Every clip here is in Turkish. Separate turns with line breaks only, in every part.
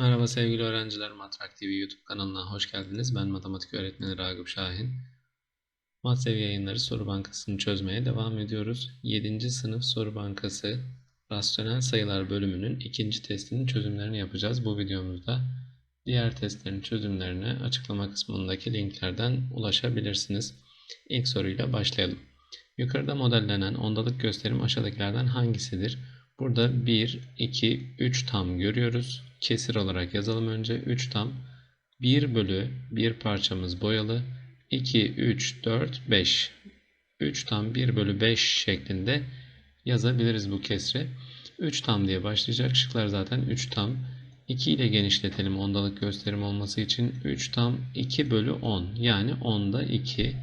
Merhaba sevgili öğrenciler, Matrak TV YouTube kanalına hoş geldiniz. Ben matematik öğretmeni Ragıp Şahin. Matsev yayınları soru bankasını çözmeye devam ediyoruz. 7. sınıf soru bankası rasyonel sayılar bölümünün ikinci testinin çözümlerini yapacağız bu videomuzda. Diğer testlerin çözümlerine açıklama kısmındaki linklerden ulaşabilirsiniz. İlk soruyla başlayalım. Yukarıda modellenen ondalık gösterim aşağıdakilerden hangisidir? Burada 1, 2, 3 tam görüyoruz. Kesir olarak yazalım önce. 3 tam. 1 bölü 1 parçamız boyalı. 2, 3, 4, 5. 3 tam 1 bölü 5 şeklinde yazabiliriz bu kesri. 3 tam diye başlayacak. Şıklar zaten 3 tam. 2 ile genişletelim ondalık gösterim olması için. 3 tam 2 bölü 10. Yani 10'da 2.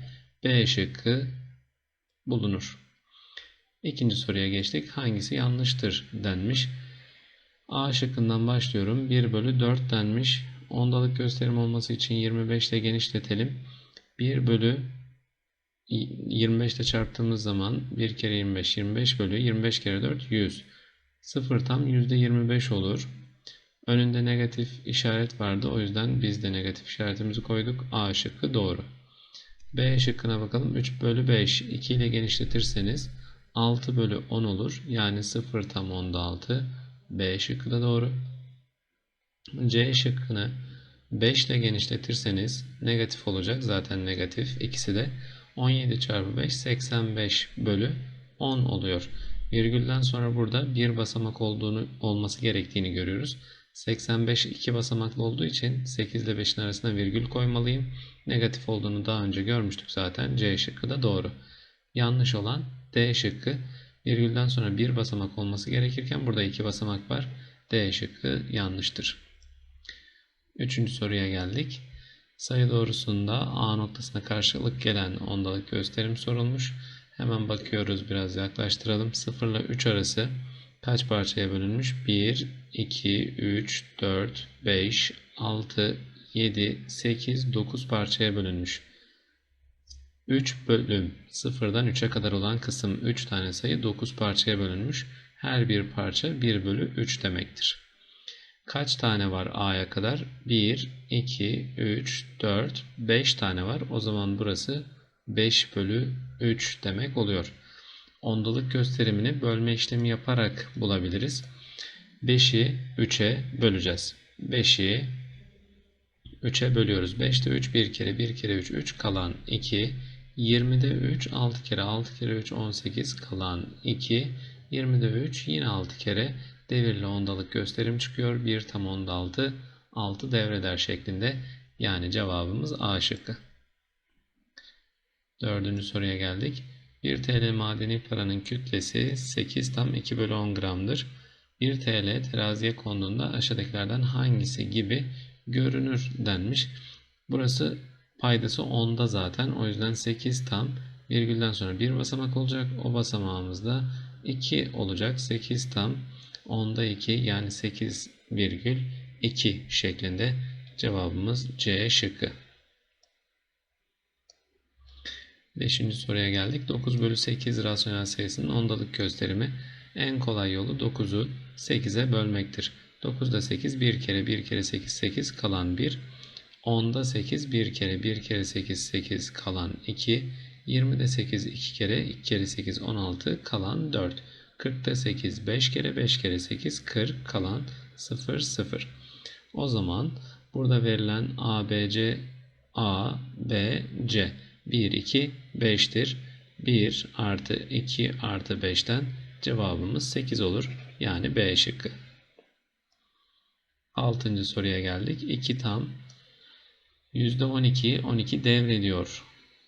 B şıkkı bulunur. İkinci soruya geçtik. Hangisi yanlıştır denmiş. A şıkkından başlıyorum. 1 bölü 4 denmiş. Ondalık gösterim olması için 25 ile genişletelim. 1 bölü 25 ile çarptığımız zaman 1 kere 25 25 bölü 25 kere 4 100. 0 tam %25 olur. Önünde negatif işaret vardı. O yüzden biz de negatif işaretimizi koyduk. A şıkkı doğru. B şıkkına bakalım. 3 bölü 5 2 ile genişletirseniz 6 bölü 10 olur. Yani 0 tam 10'da 6. B şıkkı da doğru. C şıkkını 5 ile genişletirseniz negatif olacak. Zaten negatif. İkisi de 17 çarpı 5 85 bölü 10 oluyor. Virgülden sonra burada bir basamak olduğunu olması gerektiğini görüyoruz. 85 iki basamaklı olduğu için 8 ile 5'in arasına virgül koymalıyım. Negatif olduğunu daha önce görmüştük zaten. C şıkkı da doğru. Yanlış olan D şıkkı virgülden sonra bir basamak olması gerekirken burada iki basamak var. D şıkkı yanlıştır. Üçüncü soruya geldik. Sayı doğrusunda A noktasına karşılık gelen ondalık gösterim sorulmuş. Hemen bakıyoruz biraz yaklaştıralım. 0 ile 3 arası kaç parçaya bölünmüş? 1, 2, 3, 4, 5, 6, 7, 8, 9 parçaya bölünmüş. 3 bölüm 0'dan 3'e kadar olan kısım 3 tane sayı 9 parçaya bölünmüş. Her bir parça 1 bölü 3 demektir. Kaç tane var A'ya kadar? 1, 2, 3, 4, 5 tane var. O zaman burası 5 bölü 3 demek oluyor. Ondalık gösterimini bölme işlemi yaparak bulabiliriz. 5'i 3'e böleceğiz. 5'i 3'e bölüyoruz. 5'te 3 1 kere 1 kere 3 3 kalan 2 20'de 3 6 kere 6 kere 3 18 kalan 2 20'de 3 yine 6 kere devirli ondalık gösterim çıkıyor. 1 tam onda 6 6 devreder şeklinde yani cevabımız A şıkkı. Dördüncü soruya geldik. 1 TL madeni paranın kütlesi 8 tam 2 bölü 10 gramdır. 1 TL teraziye konduğunda aşağıdakilerden hangisi gibi görünür denmiş. Burası Paydası 10'da zaten. O yüzden 8 tam virgülden sonra bir basamak olacak. O basamağımız da 2 olacak. 8 tam 10'da 2 yani 8 virgül 2 şeklinde cevabımız C şıkkı. Beşinci soruya geldik. 9 bölü 8 rasyonel sayısının ondalık gösterimi en kolay yolu 9'u 8'e bölmektir. 9'da 8 bir kere 1 kere 8 8 kalan 1 10'da 8 1 kere 1 kere 8 8 kalan 2. 20'de 8 2 kere 2 kere 8 16 kalan 4. 40'da 8 5 kere 5 kere 8 40 kalan 0 0. O zaman burada verilen A, B, C, A, B, C 1, 2, 5'tir. 1 artı 2 artı 5'ten cevabımız 8 olur. Yani B şıkkı. Altıncı soruya geldik. 2 tam %12'yi 12 devrediyor.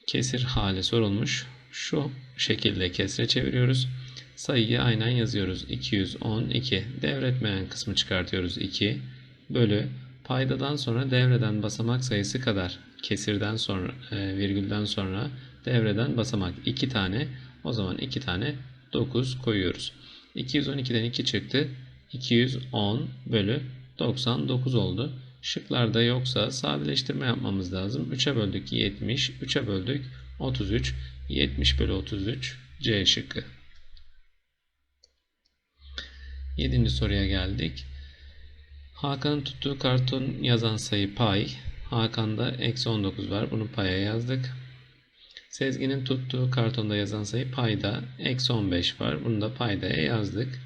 Kesir hali sorulmuş. Şu şekilde kesre çeviriyoruz. Sayıyı aynen yazıyoruz. 212. Devretmeyen kısmı çıkartıyoruz. 2 bölü paydadan sonra devreden basamak sayısı kadar. Kesirden sonra e, virgülden sonra devreden basamak 2 tane. O zaman 2 tane 9 koyuyoruz. 212'den 2 çıktı. 210 bölü 99 oldu. Şıklarda yoksa sadeleştirme yapmamız lazım. 3'e böldük 70, 3'e böldük 33, 70 bölü 33 C şıkkı. 7. soruya geldik. Hakan'ın tuttuğu karton yazan sayı pay. Hakan'da eksi 19 var. Bunu paya yazdık. Sezgin'in tuttuğu kartonda yazan sayı payda eksi 15 var. Bunu da paydaya yazdık.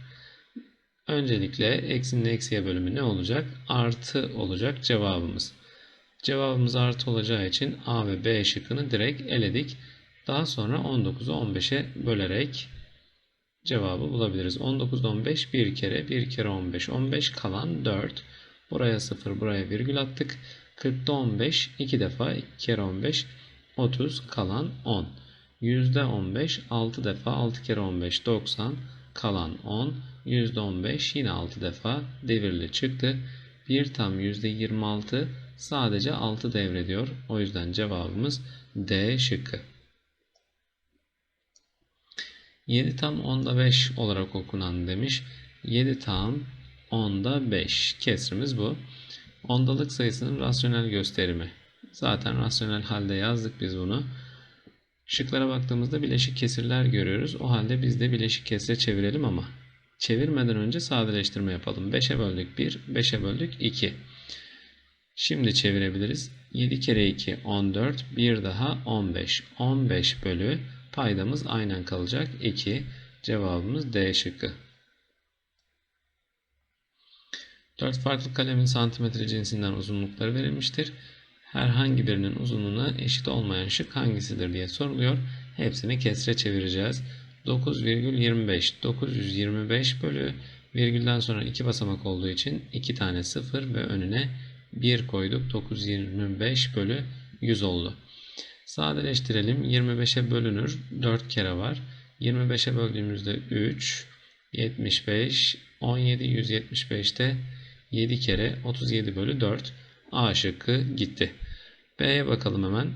Öncelikle eksinin eksiye bölümü ne olacak? Artı olacak cevabımız. Cevabımız artı olacağı için A ve B şıkkını direkt eledik. Daha sonra 19'u 15'e bölerek cevabı bulabiliriz. 19'da 15 bir kere, bir kere 15, 15 kalan 4. Buraya 0, buraya virgül attık. 40'da 15, 2 defa 2 kere 15, 30 kalan 10. Yüzde 15, 6 defa 6 kere 15, 90 kalan 10. Yüzde 15 yine 6 defa devirli çıktı. Bir tam yüzde 26 sadece 6 devrediyor. O yüzden cevabımız D şıkkı. 7 tam 10'da 5 olarak okunan demiş. 7 tam 10'da 5 kesrimiz bu. Ondalık sayısının rasyonel gösterimi. Zaten rasyonel halde yazdık biz bunu. Şıklara baktığımızda bileşik kesirler görüyoruz. O halde biz de bileşik kesire çevirelim ama çevirmeden önce sadeleştirme yapalım. 5'e böldük 1, 5'e böldük 2. Şimdi çevirebiliriz. 7 kere 2 14, bir daha 15. 15 bölü paydamız aynen kalacak 2. Cevabımız D şıkkı. 4 farklı kalemin santimetre cinsinden uzunlukları verilmiştir. Herhangi birinin uzunluğuna eşit olmayan şık hangisidir diye soruluyor. Hepsini kesre çevireceğiz. 9,25 925 bölü virgülden sonra 2 basamak olduğu için 2 tane 0 ve önüne 1 koyduk. 925 bölü 100 oldu. Sadeleştirelim. 25'e bölünür. 4 kere var. 25'e böldüğümüzde 3, 75, 17, 175'te 7 kere 37 bölü 4. A şıkkı gitti. B'ye bakalım hemen.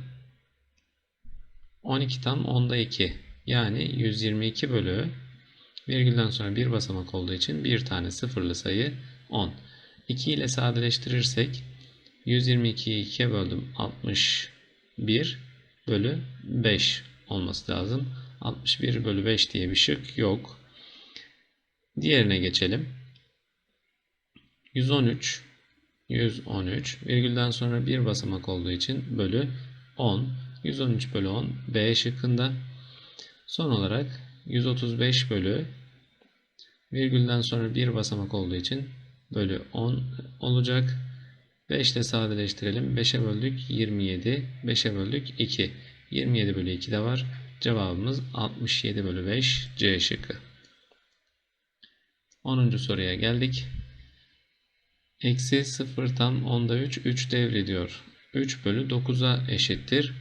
12 tam 10'da 2. Yani 122 bölü virgülden sonra bir basamak olduğu için bir tane sıfırlı sayı 10. 2 ile sadeleştirirsek 122'yi 2'ye böldüm 61 bölü 5 olması lazım. 61 bölü 5 diye bir şık yok. Diğerine geçelim. 113 113 virgülden sonra bir basamak olduğu için bölü 10 113 bölü 10 B şıkkında. Son olarak 135 bölü virgülden sonra bir basamak olduğu için bölü 10 olacak. 5 ile sadeleştirelim. 5'e böldük 27 5'e böldük 2 27 bölü 2 de var. Cevabımız 67 bölü 5 C şıkkı. 10. soruya geldik Eksi 0 tam onda 3 3 devrediyor. 3 bölü 9'a eşittir.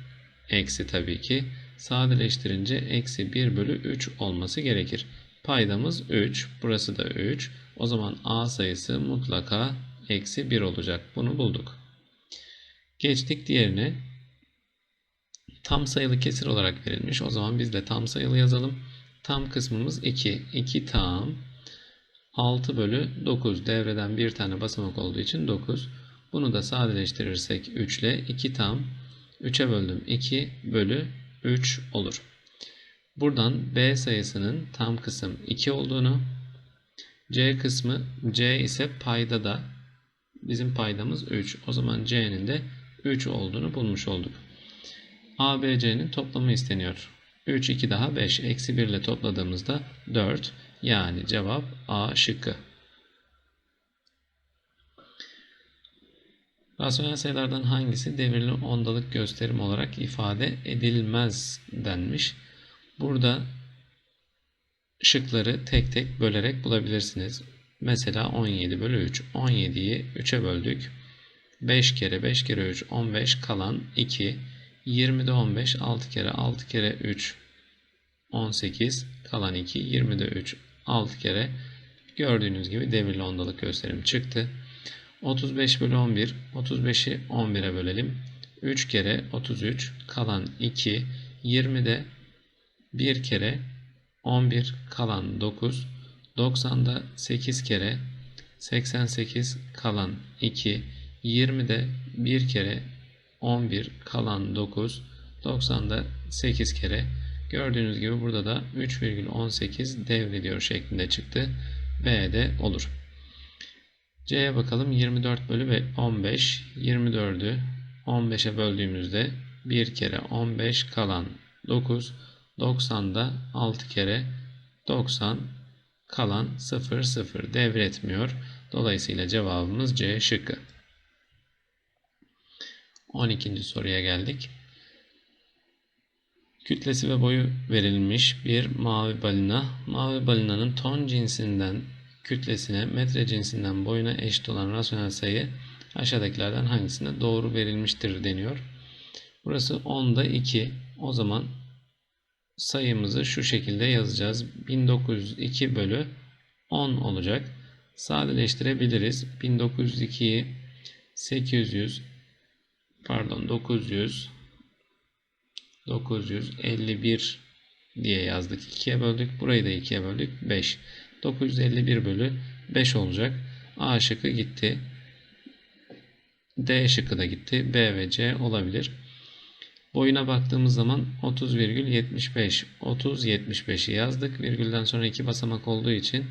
Eksi tabii ki. Sadeleştirince eksi 1 bölü 3 olması gerekir. Paydamız 3. Burası da 3. O zaman A sayısı mutlaka eksi 1 olacak. Bunu bulduk. Geçtik diğerine. Tam sayılı kesir olarak verilmiş. O zaman biz de tam sayılı yazalım. Tam kısmımız 2. 2 tam 6 bölü 9 devreden bir tane basamak olduğu için 9. Bunu da sadeleştirirsek 3 ile 2 tam 3'e böldüm 2 bölü 3 olur. Buradan B sayısının tam kısım 2 olduğunu C kısmı C ise payda da bizim paydamız 3. O zaman C'nin de 3 olduğunu bulmuş olduk. A, B, C'nin toplamı isteniyor. 3, 2 daha 5. Eksi 1 ile topladığımızda 4. Yani cevap A şıkkı. Rasyonel sayılardan hangisi devirli ondalık gösterim olarak ifade edilmez denmiş. Burada şıkları tek tek bölerek bulabilirsiniz. Mesela 17 bölü 3. 17'yi 3'e böldük. 5 kere 5 kere 3 15 kalan 2. 20'de 15 6 kere 6 kere 3 18 kalan 2 20'de 3 6 kere. Gördüğünüz gibi devirli ondalık gösterim çıktı. 35 bölü 11 35'i 11'e bölelim. 3 kere 33 kalan 2 20'de 1 kere 11 kalan 9 90'da 8 kere. 88 kalan 2 20'de 1 kere 11 kalan 9 90'da 8 kere Gördüğünüz gibi burada da 3,18 devrediyor şeklinde çıktı. B de olur. C'ye bakalım 24 bölü ve 15. 24'ü 15'e böldüğümüzde 1 kere 15 kalan 9. 90'da 6 kere 90 kalan 0 0 devretmiyor. Dolayısıyla cevabımız C şıkkı. 12. soruya geldik. Kütlesi ve boyu verilmiş bir mavi balina. Mavi balinanın ton cinsinden kütlesine, metre cinsinden boyuna eşit olan rasyonel sayı aşağıdakilerden hangisinde doğru verilmiştir deniyor. Burası 10'da 2. O zaman sayımızı şu şekilde yazacağız. 1902 bölü 10 olacak. Sadeleştirebiliriz. 1902'yi 800 pardon 900 951 diye yazdık. 2'ye böldük. Burayı da 2'ye böldük. 5. 951 bölü 5 olacak. A şıkkı gitti. D şıkkı da gitti. B ve C olabilir. Boyuna baktığımız zaman 30,75. 30 75'i yazdık. Virgülden sonra iki basamak olduğu için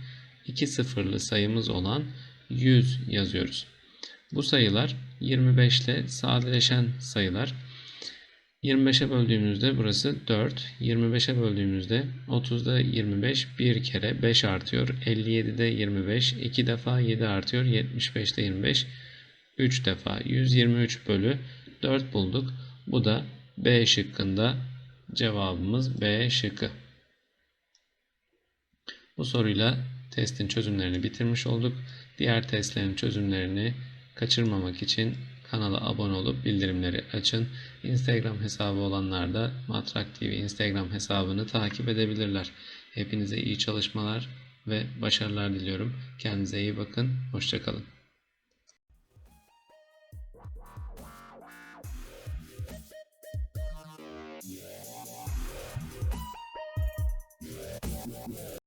iki sıfırlı sayımız olan 100 yazıyoruz. Bu sayılar 25 ile sadeleşen sayılar. 25'e böldüğümüzde burası 4. 25'e böldüğümüzde 30'da 25 bir kere 5 artıyor. 57'de 25 2 defa 7 artıyor. 75'te 25 3 defa 123 bölü 4 bulduk. Bu da B şıkkında cevabımız B şıkkı. Bu soruyla testin çözümlerini bitirmiş olduk. Diğer testlerin çözümlerini kaçırmamak için kanala abone olup bildirimleri açın. Instagram hesabı olanlar da Matrak TV Instagram hesabını takip edebilirler. Hepinize iyi çalışmalar ve başarılar diliyorum. Kendinize iyi bakın. Hoşçakalın.